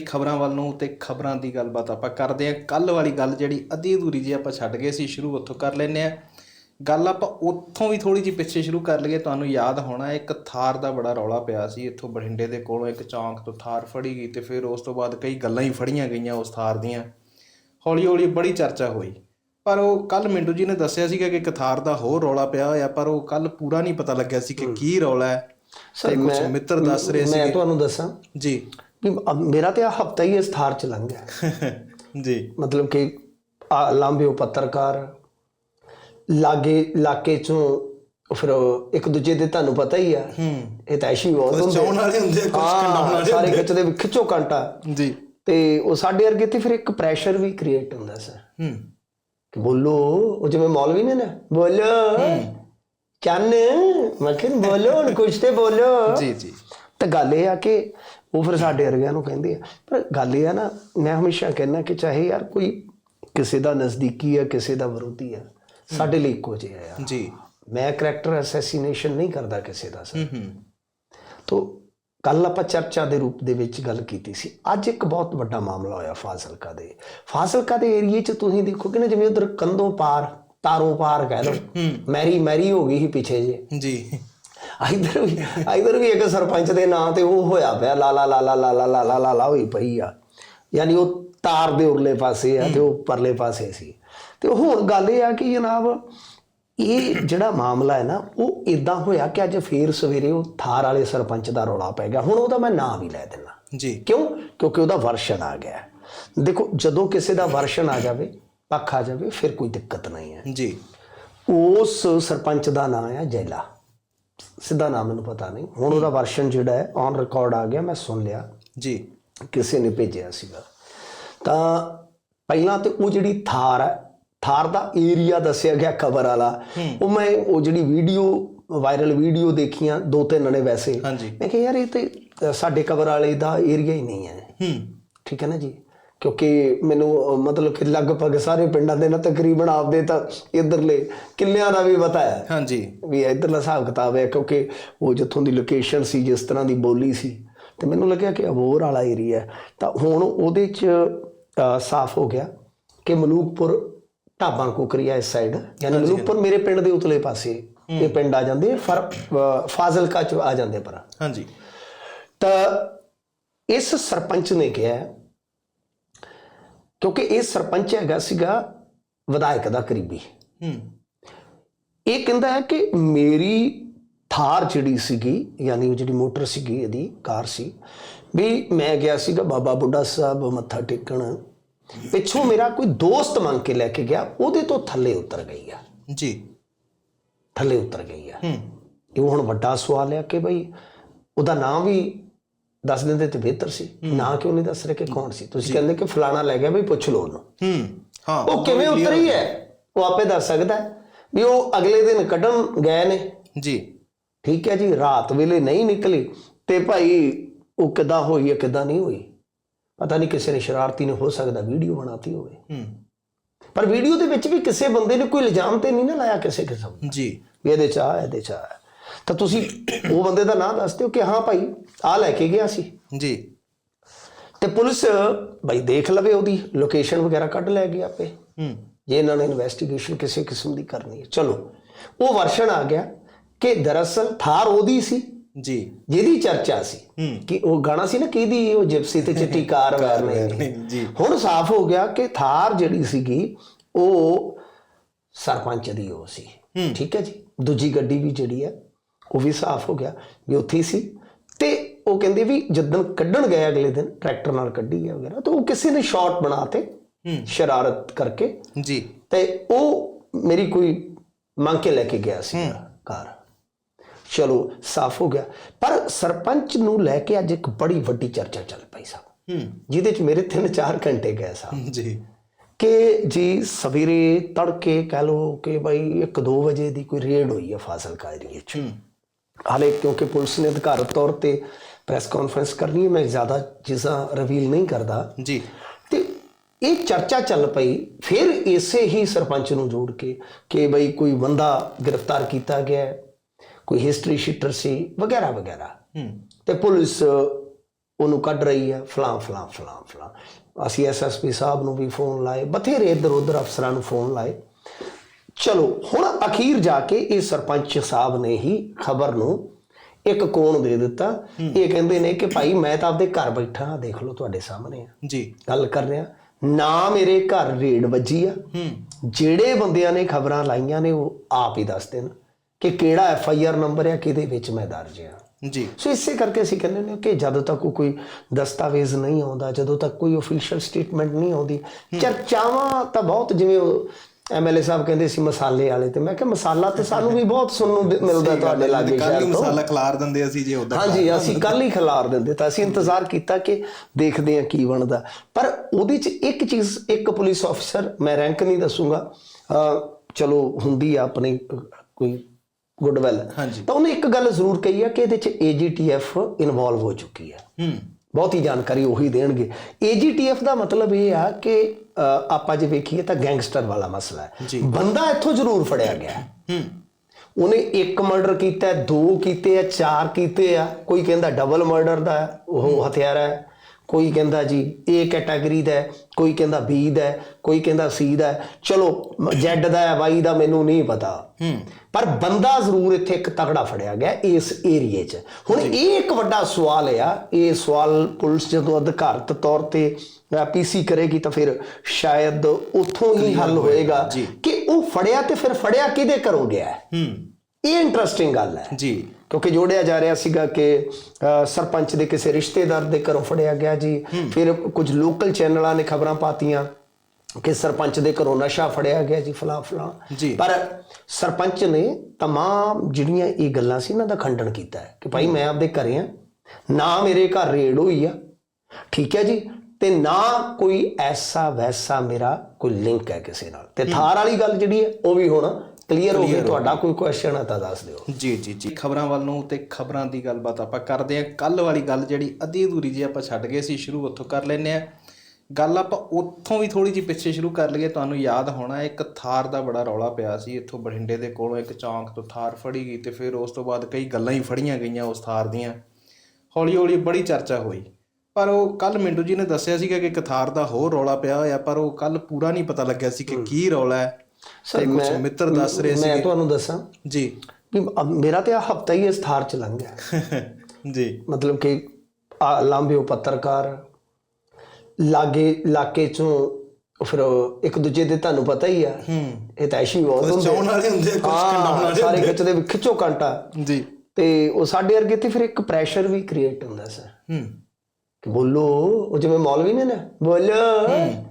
ਖਬਰਾਂ ਵੱਲ ਨੂੰ ਤੇ ਖਬਰਾਂ ਦੀ ਗੱਲਬਾਤ ਆਪਾਂ ਕਰਦੇ ਹਾਂ। ਕੱਲ ਵਾਲੀ ਗੱਲ ਜਿਹੜੀ ਅੱਧੀ ਅਧੂਰੀ ਜੀ ਆਪਾਂ ਛੱਡ ਗਏ ਸੀ ਸ਼ੁਰੂ ਉੱਥੋਂ ਕਰ ਲੈਨੇ ਆ ਗੱਲ ਆਪਾਂ ਉੱਥੋਂ ਵੀ ਥੋੜੀ ਜਿਹੀ ਪਿੱਛੇ ਸ਼ੁਰੂ ਕਰ ਲਈਏ ਤੁਹਾਨੂੰ ਯਾਦ ਹੋਣਾ ਇੱਕ ਥਾਰ ਦਾ ਬੜਾ ਰੌਲਾ ਪਿਆ ਸੀ ਇੱਥੋਂ ਬਠਿੰਡੇ ਦੇ ਕੋਲੋਂ ਇੱਕ ਚੌਂਕ ਤੋਂ ਥਾਰ ਫੜੀ ਗਈ ਤੇ ਫਿਰ ਉਸ ਤੋਂ ਬਾਅਦ ਕਈ ਗੱਲਾਂ ਹੀ ਫੜੀਆਂ ਗਈਆਂ ਉਸ ਥਾਰ ਦੀਆਂ। ਹੌਲੀ ਹੌਲੀ ਬੜੀ ਚਰਚਾ ਹੋਈ। ਪਰ ਉਹ ਕੱਲ ਮਿੰਟੂ ਜੀ ਨੇ ਦੱਸਿਆ ਸੀਗਾ ਕਿ ਇੱਕ ਥਾਰ ਦਾ ਹੋਰ ਰੌਲਾ ਪਿਆ ਹੋਇਆ ਪਰ ਉਹ ਕੱਲ ਪੂਰਾ ਨਹੀਂ ਪਤਾ ਲੱਗਿਆ ਸੀ ਕਿ ਕੀ ਰੌਲਾ ਹੈ। ਤੇ ਕੁਝ ਮਿੱਤਰ ਦੱਸ ਰਹੇ ਮੈਂ ਤੁਹਾਨੂੰ ਦੱਸਾਂ। ਜੀ। ਵੀ ਮੇਰਾ ਤੇ ਆ ਹਫਤਾ ਹੀ ਇਸ ਥਾਰ ਚ ਲੰਘ ਗਿਆ ਜੀ ਮਤਲਬ ਕਿ ਆ ਲਾਂਬਿਓ ਪੱਤਰਕਾਰ ਲਾਗੇ ਇਲਾਕੇ ਚੋਂ ਫਿਰ ਉਹ ਇੱਕ ਦੂਜੇ ਦੇ ਤੁਹਾਨੂੰ ਪਤਾ ਹੀ ਆ ਇਹ ਤਾਂ ਐਸ਼ੀ ਬਹੁਤ ਹੁੰਦੇ ਚਾਉਣ ਵਾਲੇ ਹੁੰਦੇ ਕੁਛ ਕੰਡਾਉਣ ਵਾਲੇ ਸਾਰੇ ਖਿੱਚਦੇ ਵੀ ਖਿੱਚੋ ਕਾਂਟਾ ਜੀ ਤੇ ਉਹ ਸਾਡੇ ਵਰਗੇ ਤੇ ਫਿਰ ਇੱਕ ਪ੍ਰੈਸ਼ਰ ਵੀ ਕ੍ਰੀਏਟ ਹੁੰਦਾ ਸਰ ਹੂੰ ਕਿ ਬੋਲੋ ਉਹ ਜਿਵੇਂ ਮੌਲਵੀ ਨੇ ਨਾ ਬੋਲੋ ਚੰਨ ਮੈਂ ਕਿਹਾ ਬੋਲੋ ਕੁਛ ਤੇ ਬੋਲੋ ਜੀ ਜੀ ਤਾਂ ਗੱਲ ਇਹ ਆ ਕਿ ਉਹ ਫਿਰ ਸਾਡੇ ਵਰਗਿਆਂ ਨੂੰ ਕਹਿੰਦੇ ਆ। ਪਰ ਗੱਲ ਇਹ ਆ ਨਾ ਮੈਂ ਹਮੇਸ਼ਾ ਕਹਿੰਦਾ ਕਿ ਚਾਹੇ ਯਾਰ ਕੋਈ ਕਿਸੇ ਦਾ ਨਜ਼ਦੀਕੀ ਆ ਕਿਸੇ ਦਾ ਵਿਰੋਧੀ ਆ ਸਾਡੇ ਲਈ ਇੱਕੋ ਜਿਹਾ ਆ। ਜੀ। ਮੈਂ ਕਰੈਕਟਰ ਅਸੈਸੀਨੇਸ਼ਨ ਨਹੀਂ ਕਰਦਾ ਕਿਸੇ ਦਾ ਸਰ। ਤੋ ਕੱਲ ਆਪਾਂ ਚਰਚਾ ਦੇ ਰੂਪ ਦੇ ਵਿੱਚ ਗੱਲ ਕੀਤੀ ਸੀ। ਅੱਜ ਇੱਕ ਬਹੁਤ ਵੱਡਾ ਮਾਮਲਾ ਹੋਇਆ ਫਾਜ਼ਿਲਕਾ ਦੇ। ਫਾਜ਼ਿਲਕਾ ਦੇ ਏਰੀਏ 'ਚ ਤੁਸੀਂ ਦੇਖੋਗੇ ਨਾ ਜਿਵੇਂ ਉਧਰ ਕੰਧੋਂ ਪਾਰ ਤਾਰੋਂ ਪਾਰ ਕਹਿ ਲਓ। ਮੈਰੀ ਮੈਰੀ ਹੋ ਗਈ ਸੀ ਪਿੱਛੇ ਜੇ। ਜੀ। ਇਧਰ ਵੀ ਇਧਰ ਵੀ ਇੱਕ ਸਰਪੰਚ ਦੇ ਨਾਂ ਤੇ ਉਹ ਹੋਇਆ ਪਿਆ ਲਾ ਲਾ ਲਾ ਲਾ ਲਾ ਲਾ ਲਾ ਲਾ ਲਾ ਹੋਈ ਪਈ ਆ। ਯਾਨੀ ਉਹ ਤਾਰ ਦੇ ਉਰਲੇ ਪਾਸੇ ਆ ਤੇ ਉਹ ਪਰਲੇ ਪਾਸੇ ਸੀ। ਤੇ ਹੁਣ ਗੱਲ ਇਹ ਆ ਕਿ ਜਨਾਬ ਇਹ ਜਿਹੜਾ ਮਾਮਲਾ ਹੈ ਨਾ ਉਹ ਇਦਾਂ ਹੋਇਆ ਕਿ ਅੱਜ ਫੇਰ ਸਵੇਰੇ ਉਹ ਥਾਰ ਵਾਲੇ ਸਰਪੰਚ ਦਾ ਰੌਲਾ ਪੈ ਗਿਆ। ਹੁਣ ਉਹਦਾ ਮੈਂ ਨਾਂ ਵੀ ਲੈ ਦਿੰਦਾ। ਜੀ। ਕਿਉਂ? ਕਿਉਂਕਿ ਉਹਦਾ ਵਰਸ਼ਨ ਆ ਗਿਆ। ਦੇਖੋ ਜਦੋਂ ਕਿਸੇ ਦਾ ਵਰਸ਼ਨ ਆ ਜਾਵੇ ਪੱਖ ਆ ਜਾਵੇ ਫਿਰ ਕੋਈ ਦਿੱਕਤ ਨਹੀਂ ਹੈ। ਜੀ। ਉਸ ਸਰਪੰਚ ਦਾ ਨਾਮ ਹੈ ਜੈਲਾ। ਸਿੱਧਾ ਨਾਮ ਮੈਨੂੰ ਪਤਾ ਨਹੀਂ। ਹੁਣ ਉਹਦਾ ਵਰਸ਼ਨ ਜਿਹੜਾ ਹੈ ਔਨ ਰਿਕਾਰਡ ਆ ਗਿਆ ਮੈਂ ਸੁਣ ਲਿਆ। ਜੀ। ਕਿਸੇ ਨੇ ਭੇਜਿਆ ਸੀਗਾ। ਤਾਂ ਪਹਿਲਾਂ ਤੇ ਉਹ ਜਿਹੜੀ ਥਾਰ ਹੈ ਥਾਰ ਦਾ ਏਰੀਆ ਦੱਸਿਆ ਗਿਆ ਖਬਰ ਵਾਲਾ। ਉਹ ਮੈਂ ਉਹ ਜਿਹੜੀ ਵੀਡੀਓ ਵਾਇਰਲ ਵੀਡੀਓ ਦੇਖੀਆਂ ਦੋ ਤਿੰਨ ਨੇ ਵੈਸੇ। ਮੈਂ ਕਿਹਾ ਯਾਰ ਇਹ ਤੇ ਸਾਡੇ ਕਵਰ ਵਾਲੇ ਦਾ ਏਰੀਆ ਹੀ ਨਹੀਂ ਹੂੰ। ਠੀਕ ਹੈ ਨਾ ਜੀ? ਕਿਉਂਕਿ ਮੈਨੂੰ ਮਤਲਬ ਕਿ ਲਗਭਗ ਸਾਰੇ ਪਿੰਡਾਂ ਦੇ ਨਾ ਤਕਰੀਬਨ ਆਪਦੇ ਤਾਂ ਇਧਰਲੇ ਕਿੱਲਿਆਂ ਦਾ ਵੀ ਪਤਾ ਹੈ ਹਾਂਜੀ। ਵੀ ਇਧਰਲਾ ਹਿਸਾਬ ਕਿਤਾਬ ਹੈ ਕਿਉਂਕਿ ਉਹ ਜਿੱਥੋਂ ਦੀ ਲੋਕੇਸ਼ਨ ਸੀ ਜਿਸ ਤਰ੍ਹਾਂ ਦੀ ਬੋਲੀ ਸੀ। ਤੇ ਮੈਨੂੰ ਲੱਗਿਆ ਕਿ ਅਬੋਰ ਵਾਲਾ ਏਰੀਆ ਤਾਂ ਹੁਣ ਉਹਦੇ ਚ ਸਾਫ਼ ਹੋ ਗਿਆ ਕਿ ਮਲੂਕਪੁਰ ਢਾਬਾਂ ਕੋਕਰੀਆ ਇਸ ਸਾਈਡ ਯਾਨੀ ਮਲੂਕਪੁਰ ਮੇਰੇ ਪਿੰਡ ਦੇ ਉਤਲੇ ਪਾਸੇ ਇਹ ਪਿੰਡ ਆ ਜਾਂਦੇ ਫਰ ਅਹ, ਫਾਜ਼ਿਲਕਾ ਚ ਆ ਜਾਂਦੇ ਪਰ। ਹਾਂਜੀ। ਤਾਂ ਇਸ ਸਰਪੰਚ ਨੇ ਕਿਹਾ ਕਿਉਂਕਿ ਇਹ ਸਰਪੰਚ ਹੈਗਾ ਸੀਗਾ ਵਿਧਾਇਕ ਦਾ ਕਰੀਬੀ। ਹੂੰ। ਇਹ ਕਹਿੰਦਾ ਹੈ ਕਿ ਮੇਰੀ ਥਾਰ ਜਿਹੜੀ ਸੀਗੀ ਯਾਨੀ ਉਹ ਜਿਹੜੀ ਮੋਟਰ ਸੀਗੀ ਇਹਦੀ ਕਾਰ ਸੀ ਵੀ ਮੈਂ ਗਿਆ ਸੀਗਾ ਬਾਬਾ ਬੁੱਢਾ ਸਾਹਿਬ ਮੱਥਾ ਟੇਕਣ। ਪਿੱਛੋਂ ਮੇਰਾ ਕੋਈ ਦੋਸਤ ਮੰਗ ਕੇ ਲੈ ਕੇ ਗਿਆ ਉਹਦੇ ਤੋਂ ਥੱਲੇ ਉਤਰ ਗਈ ਆ। ਜੀ। ਥੱਲੇ ਉਤਰ ਗਈ ਆ। ਹੂੰ। ਇਹ ਹੁਣ ਵੱਡਾ ਸਵਾਲ ਹੈ ਕਿ ਭਈ ਉਹਦਾ ਨਾਮ ਵੀ ਦੱਸ ਦਿੰਦੇ ਤੇ ਬਿਹਤਰ ਸੀ। ਨਾਂ ਕਿਉਂ ਨਹੀਂ ਦੱਸ ਰਹੇ ਕਿ ਕੌਣ ਸੀ? ਤੁਸੀਂ ਕਹਿੰਦੇ ਕਿ ਫਲਾਣਾ ਲੈ ਗਿਆ ਭਈ ਪੁੱਛ ਲਓ ਉਹਨੂੰ। ਹੂੰ ਹਾਂ ਉਹ ਕਿਵੇਂ ਉਤਰੀ ਹੈ? ਉਹ ਆਪੇ ਦੱਸ ਸਕਦਾ ਵੀ ਉਹ ਅਗਲੇ ਦਿਨ ਕੱਢਣ ਗਏ ਨੇ। ਜੀ। ਠੀਕ ਹੈ ਜੀ ਰਾਤ ਵੇਲੇ ਨਹੀਂ ਨਿਕਲੀ ਤੇ ਭਾਈ ਉਹ ਕਿੱਦਾਂ ਹੋਈ ਹੈ ਕਿੱਦਾਂ ਨਹੀਂ ਹੋਈ? ਪਤਾ ਨਹੀਂ ਕਿਸੇ ਨੇ ਸ਼ਰਾਰਤੀ ਨੇ ਹੋ ਸਕਦਾ ਵੀਡੀਓ ਬਣਾਤੀ ਹੋਵੇ। ਹੂੰ। ਪਰ ਵੀਡੀਓ ਦੇ ਵਿੱਚ ਵੀ ਕਿਸੇ ਬੰਦੇ ਨੇ ਕੋਈ ਇਲਜ਼ਾਮ ਤੇ ਨਹੀਂ ਨਾ ਲਾਇਆ ਕਿਸੇ ਕਿਸਮ ਜੀ। ਵੀ ਇਹਦੇ ਚ ਆ ਇਹਦੇ ਚ ਆ ਤਾਂ ਤੁਸੀਂ ਉਹ ਬੰਦੇ ਦਾ ਨਾਮ ਦੱਸ ਦਿਓ ਕਿ ਹਾਂ ਭਾਈ ਆ ਲੈ ਕੇ ਗਿਆ ਸੀ। ਜੀ। ਤੇ ਪੁਲਿਸ ਭਾਈ ਦੇਖ ਲਵੇ ਉਹਦੀ ਲੋਕੇਸ਼ਨ ਵਗੈਰਾ ਕੱਢ ਲੈ ਗਈ ਆਪੇ। ਹੂੰ। ਜੇ ਇਹਨਾਂ ਨੇ ਇਨਵੈਸਟੀਗੇਸ਼ਨ ਕਿਸੇ ਕਿਸਮ ਦੀ ਕਰਨੀ ਹੈ। ਚਲੋ ਉਹ ਵਰਸ਼ਨ ਆ ਗਿਆ ਕਿ ਦਰਅਸਲ ਥਾਰ ਉਹਦੀ ਸੀ ਜੀ। ਜਿਹਦੀ ਚਰਚਾ ਸੀ ਕਿ ਉਹ ਗਾਣਾ ਸੀ ਨਾ ਕਿਹਦੀ ਉਹ ਜਿਪਸੀ ਤੇ ਚਿੱਟੀ ਕਾਰ ਵੈਰ ਨਹੀਂ ਜੀ। ਹੁਣ ਸਾਫ਼ ਹੋ ਗਿਆ ਕਿ ਥਾਰ ਜਿਹੜੀ ਸੀਗੀ ਉਹ ਸਰਪੰਚ ਦੀ ਉਹ ਸੀ। ਠੀਕ ਹੈ ਜੀ? ਦੂਜੀ ਗੱਡੀ ਵੀ ਜਿਹੜੀ ਹੈ ਉਹ ਵੀ ਸਾਫ਼ ਹੋ ਗਿਆ ਵੀ ਉੱਥੇ ਹੀ ਸੀ। ਤੇ ਉਹ ਕਹਿੰਦੇ ਵੀ ਜਦੋਂ ਕੱਢਣ ਗਏ ਅਗਲੇ ਦਿਨ ਟਰੈਕਟਰ ਨਾਲ ਕੱਢੀ ਹੈ ਵਗੈਰਾ ਤਾਂ ਉਹ ਕਿਸੇ ਨੇ ਸ਼ਾਟ ਬਣਾਤੇ ਸ਼ਰਾਰਤ ਕਰਕੇ ਜੀ। ਤੇ ਉਹ ਮੇਰੀ ਕੋਈ ਮੰਗ ਕੇ ਲੈ ਕੇ ਗਿਆ ਸੀ ਕਾਰ। ਚਲੋ ਸਾਫ਼ ਹੋ ਗਿਆ। ਪਰ ਸਰਪੰਚ ਨੂੰ ਲੈ ਕੇ ਅੱਜ ਇੱਕ ਬੜੀ ਵੱਡੀ ਚਰਚਾ ਚੱਲ ਪਈ ਸਾਹਿਬ ਹੂੰ। ਜਿਹਦੇ ਚ ਮੇਰੇ 3-4 ਘੰਟੇ ਗਏ ਸਾਹਿਬ ਜੀ। ਕਿ ਜੀ ਸਵੇਰੇ ਤੜਕੇ ਕਹਿ ਲੋ ਕਿ ਭਾਈ 1-2 ਵਜੇ ਦੀ ਕੋਈ ਰੇਡ ਹੋਈ ਹੈ ਫਾਜ਼ਿਲਕਾ ਏਰੀਏ 'ਚ। ਹੂੰ। ਹਾਲੇ ਕਿਉਂਕਿ ਪੁਲਿਸ ਨੇ ਅਧਿਕਾਰਤ ਤੌਰ ਤੇ ਪ੍ਰੈਸ ਕਾਨਫਰੰਸ ਕਰਨੀ ਹੈ ਮੈਂ ਜ਼ਿਆਦਾ ਚੀਜ਼ਾਂ ਰਿਵੀਲ ਨਹੀਂ ਕਰਦਾ ਜੀ ਤੇ ਇਹ ਚਰਚਾ ਚੱਲ ਪਈ ਫਿਰ ਇਸੇ ਹੀ ਸਰਪੰਚ ਨੂੰ ਜੋੜ ਕੇ ਕਿ ਬਈ ਕੋਈ ਬੰਦਾ ਗ੍ਰਿਫਤਾਰ ਕੀਤਾ ਗਿਆ ਹੈ, ਕੋਈ ਹਿਸਟਰੀ ਸ਼ੀਟਰ ਸੀ ਵਗੈਰਾ ਵਗੈਰਾ ਹੂੰ ਤੇ ਪੁਲਿਸ ਉਹਨੂੰ ਕੱਢ ਰਹੀ ਹੈ ਫਲਾਂ ਫਲਾਂ ਫਲਾਂ ਫਲਾਂ ਅਸੀਂ ਐਸਐਸਪੀ ਸਾਹਿਬ ਨੂੰ ਵੀ ਫੋਨ ਲਾਏ ਬਥੇਰੇ ਇੱਧਰ ਉੱਧਰ ਅਫਸਰਾਂ ਨੂੰ ਫੋਨ ਲਾਏ ਚਲੋ ਹੁਣ ਅਖੀਰ ਜਾ ਕੇ ਇਹ ਸਰਪੰਚ ਸਾਹਿਬ ਨੇ ਹੀ ਖਬਰ ਨੂੰ ਇੱਕ ਕੋਣ ਦੇ ਦਿੱਤਾ। ਇਹ ਕਹਿੰਦੇ ਨੇ ਕਿ ਭਾਈ ਮੈਂ ਤਾਂ ਆਪਦੇ ਘਰ ਬੈਠਾ ਹਾਂ ਦੇਖ ਲਓ ਤੁਹਾਡੇ ਸਾਹਮਣੇ ਆ। ਜੀ। ਗੱਲ ਕਰ ਰਿਹਾ। ਨਾ ਮੇਰੇ ਘਰ ਰੇਡ ਵੱਜੀ ਆ। ਜਿਹੜੇ ਬੰਦਿਆਂ ਨੇ ਖਬਰਾਂ ਲਾਈਆਂ ਨੇ ਉਹ ਆਪ ਹੀ ਦੱਸ ਦੇਣ ਕਿ ਕਿਹੜਾ ਐਫ ਆਈ ਆਰ ਨੰਬਰ ਹੈ ਕਿਹਦੇ ਵਿੱਚ ਮੈਂ ਦਰਜ ਆ। ਜੀ। ਸੋ ਇਸੇ ਕਰਕੇ ਅਸੀਂ ਕਹਿੰਦੇ ਨੇ ਕਿ ਜਦੋਂ ਤੱਕ ਕੋਈ ਦਸਤਾਵੇਜ਼ ਨਹੀਂ ਆਉਂਦਾ ਜਦੋਂ ਤੱਕ ਕੋਈ ਅਫੀਸ਼ੀਅਲ ਸਟੇਟਮੈਂਟ ਨਹੀਂ ਆਉਂਦੀ ਚਰਚਾਵਾਂ ਤਾਂ ਬਹੁਤ ਜਿਵੇਂ ਐਮਐਲਏ ਸਾਹਿਬ ਕਹਿੰਦੇ ਸੀ ਮਸਾਲੇ ਵਾਲੇ ਤੇ ਮੈਂ ਕਿਹਾ ਮਸਾਲਾ ਤੇ ਸਾਨੂੰ ਵੀ ਬਹੁਤ ਸੁਣਨ ਨੂੰ ਮਿਲਦਾ ਤੁਹਾਡੇ ਲਾਗੇ ਸ਼ਹਿਰ ਹੀ ਤੋਂ। ਮਸਾਲਾ ਖਿਲਾਰ ਦਿੰਦੇ ਅਸੀਂ ਜੇ ਉਧਰ ਹਾਂਜੀ ਅਸੀਂ ਕੱਲ ਹੀ ਖਿਲਾਰ ਦਿੰਦੇ ਤਾਂ ਅਸੀਂ ਇੰਤਜ਼ਾਰ ਕੀਤਾ ਕਿ ਦੇਖਦੇ ਹਾਂ ਕੀ ਬਣਦਾ। ਪਰ ਉਹਦੇ 'ਚ ਇੱਕ ਚੀਜ਼ ਇੱਕ ਪੁਲਿਸ ਅਫਸਰ ਮੈਂ ਰੈਂਕ ਨਹੀਂ ਦੱਸੂਗਾ ਚਲੋ ਹੁੰਦੀ ਆ ਆਪਣੀ ਕੋਈ ਗੁੱਡਵੈਲ ਤਾਂ ਉਹਨੇ ਇੱਕ ਗੱਲ ਜ਼ਰੂਰ ਕਹੀ ਆ ਕਿ ਇਹਦੇ 'ਚ ਏਜੀਟੀਐਫ ਇਨਵੋਲਵ ਹੋ ਚੁੱਕੀ ਹੈ ਹੂੰ। ਬਹੁਤੀ ਜਾਣਕਾਰੀ ਉਹੀ ਦੇਣਗੇ। ਏਜੀਟੀਐਫ ਦਾ ਮਤਲਬ ਇਹ ਆ ਕਿ ਆਪਾਂ ਜੇ ਵੇਖੀਏ ਤਾਂ ਗੈਂਗਸਟਰ ਵਾਲਾ ਮਸਲਾ ਹੈ। ਬੰਦਾ ਇੱਥੋਂ ਜ਼ਰੂਰ ਫੜਿਆ ਗਿਆ ਹੈ। ਹੂੰ। ਉਹਨੇ ਇੱਕ ਮਰਡਰ ਕੀਤਾ ਦੋ ਕੀਤੇ ਆ ਚਾਰ ਕੀਤੇ ਆ। ਕੋਈ ਕਹਿੰਦਾ ਡਬਲ ਮਰਡਰ ਦਾ ਉਹ ਹਥਿਆਰਾ ਹੈ। ਕੋਈ ਕਹਿੰਦਾ ਜੀ ਏ ਕੈਟਾਗਰੀ ਦਾ ਹੈ, ਕੋਈ ਕਹਿੰਦਾ ਬੀ ਦਾ ਹੈ, ਕੋਈ ਕਹਿੰਦਾ ਸੀ ਦਾ ਹੈ। ਚਲੋ ਜੈਡ ਦਾ ਹੈ ਵਾਈ ਦਾ ਮੈਨੂੰ ਨਹੀਂ ਪਤਾ। ਪਰ ਬੰਦਾ ਜ਼ਰੂਰ ਇੱਥੇ ਇੱਕ ਤਗੜਾ ਫੜਿਆ ਗਿਆ ਇਸ ਏਰੀਏ 'ਚ। ਹੁਣ ਇਹ ਇੱਕ ਵੱਡਾ ਸਵਾਲ ਆ ਇਹ ਸਵਾਲ ਪੁਲਿਸ ਜਦੋਂ ਅਧਿਕਾਰਤ ਤੌਰ ਤੇ ਪੀਸੀ ਕਰੇਗੀ ਤਾਂ ਫਿਰ ਸ਼ਾਇਦ ਉੱਥੋਂ ਹੀ ਹੱਲ ਹੋਏਗਾ। ਕਿ ਉਹ ਫੜਿਆ ਤੇ ਫਿਰ ਫੜਿਆ ਕਿਹਦੇ ਘਰੋਂ ਗਿਆ? ਹੂੰ। ਇਹ ਇੰਟਰਸਟਿੰਗ ਗੱਲ ਹੈ। ਜੀ। ਕਿਉਂਕਿ ਜੋੜਿਆ ਜਾ ਰਿਹਾ ਸੀਗਾ ਕਿ ਅ, ਸਰਪੰਚ ਦੇ ਕਿਸੇ ਰਿਸ਼ਤੇਦਾਰ ਦੇ ਘਰੋਂ ਫੜਿਆ ਗਿਆ ਜੀ ਫਿਰ ਕੁਝ ਲੋਕਲ ਚੈਨਲਾਂ ਨੇ ਖਬਰਾਂ ਪਾਤੀਆਂ ਕਿ ਸਰਪੰਚ ਦੇ ਘਰੋਂ ਨਸ਼ਾ ਫੜਿਆ ਗਿਆ ਜੀ ਫਲਾ ਫਲਾ ਜੀ। ਪਰ ਸਰਪੰਚ ਨੇ तमाम ਜਿਹੜੀਆਂ ਇਹ ਗੱਲਾਂ ਸੀ ਇਹਨਾਂ ਦਾ ਖੰਡਨ ਕੀਤਾ ਹੈ ਕਿ ਭਾਈ ਮੈਂ ਆਪਦੇ ਘਰੇ ਆ ਨਾ ਮੇਰੇ ਘਰ ਰੇਡ ਹੋਈ ਆ ਠੀਕ ਹੈ ਜੀ ਤੇ ਨਾ ਕੋਈ ਐਸਾ ਵੈਸਾ ਮੇਰਾ ਕੋਈ ਲਿੰਕ ਹੈ ਕਿਸੇ ਨਾਲ ਤੇ ਥਾਰ ਵਾਲੀ ਗੱਲ ਜਿਹੜੀ ਹੈ ਉਹ ਵੀ ਹੁਣ ਕਲੀਅਰ ਹੋ ਗਈ ਤੁਹਾਡਾ ਕੋਈ ਕੁਐਸਚਨ ਹੈ ਤਾਂ ਦੱਸ ਦਿਓ। ਜੀ ਜੀ ਜੀ ਖਬਰਾਂ ਵੱਲ ਨੂੰ ਤੇ ਖਬਰਾਂ ਦੀ ਗੱਲਬਾਤ ਆਪਾਂ ਕਰਦੇ ਹਾਂ। ਕੱਲ ਵਾਲੀ ਗੱਲ ਜਿਹੜੀ ਅੱਧੀ ਅਧੂਰੀ ਜੀ ਆਪਾਂ ਛੱਡ ਗਏ ਸੀ ਸ਼ੁਰੂ ਉੱਥੋਂ ਕਰ ਲੈਨੇ ਆ ਗੱਲ ਆਪਾਂ ਉੱਥੋਂ ਵੀ ਥੋੜੀ ਜਿਹੀ ਪਿੱਛੇ ਸ਼ੁਰੂ ਕਰ ਲਈਏ ਤੁਹਾਨੂੰ ਯਾਦ ਹੋਣਾ ਇੱਕ ਥਾਰ ਦਾ ਬੜਾ ਰੌਲਾ ਪਿਆ ਸੀ ਇੱਥੋਂ ਬਠਿੰਡੇ ਦੇ ਕੋਲੋਂ ਇੱਕ ਚੌਂਕ ਤੋਂ ਥਾਰ ਫੜੀ ਗਈ ਤੇ ਫਿਰ ਉਸ ਤੋਂ ਬਾਅਦ ਕਈ ਗੱਲਾਂ ਹੀ ਫੜੀਆਂ ਗਈਆਂ ਉਸ ਥਾਰ ਦੀਆਂ। ਹੌਲੀ ਹੌਲੀ ਬੜੀ ਚਰਚਾ ਹੋਈ। ਪਰ ਉਹ ਕੱਲ ਮਿੰਟੂ ਜੀ ਨੇ ਦੱਸਿਆ ਸੀਗਾ ਕਿ ਇੱਕ ਥਾਰ ਦਾ ਹੋਰ ਰੌਲਾ ਪਿਆ ਹੋਇਆ ਪਰ ਉਹ ਕੱਲ ਪੂਰਾ ਨਹੀਂ ਪਤਾ ਲੱਗਿਆ ਸੀ ਕਿ ਕੀ ਰੌਲਾ ਹੈ। ਤੇ ਕੁਝ ਮਿੱਤਰ ਦੱਸ ਰਹੇ ਮੈਂ ਸੀ ਤੁਹਾਨੂੰ ਦੱਸਾਂ? ਜੀ। ਵੀ ਮੇਰਾ ਤੇ ਆ ਹਫਤਾ ਹੀ ਇਸ ਥਾਰ ਚ ਲੰਘ ਗਿਆ। ਜੀ। ਮਤਲਬ ਕਿ ਆ ਲਾਂਬਿਓ ਪੱਤਰਕਾਰ ਲਾਗੇ ਇਲਾਕੇ ਚੋਂ ਫਿਰ ਇੱਕ ਦੂਜੇ ਦੇ ਤੁਹਾਨੂੰ ਪਤਾ ਹੀ ਆ। ਇਹ ਤਾਂ ਐਸ਼ੀ ਬਹੁਤ ਹੁੰਦੇ ਚਾਉਣ ਵਾਲੇ ਹੁੰਦੇ ਕੁਝ ਕੰਡਾਉਣ ਵਾਲੇ ਸਾਰੇ ਖਿੱਚਦੇ ਵੀ ਖਿੱਚੋ ਕਾਂਟਾ। ਜੀ। ਤੇ ਉਹ ਸਾਡੇ ਵਰਗੇ ਤੇ ਫਿਰ ਇੱਕ ਪ੍ਰੈਸ਼ਰ ਵੀ ਕ੍ਰੀਏਟ ਹੁੰਦਾ ਸਰ। ਹੂੰ। ਕਿ ਬੋਲੋ ਉਹ ਜਿਵੇਂ ਮੌਲਵੀ ਨੇ ਨਾ ਬੋਲੋ।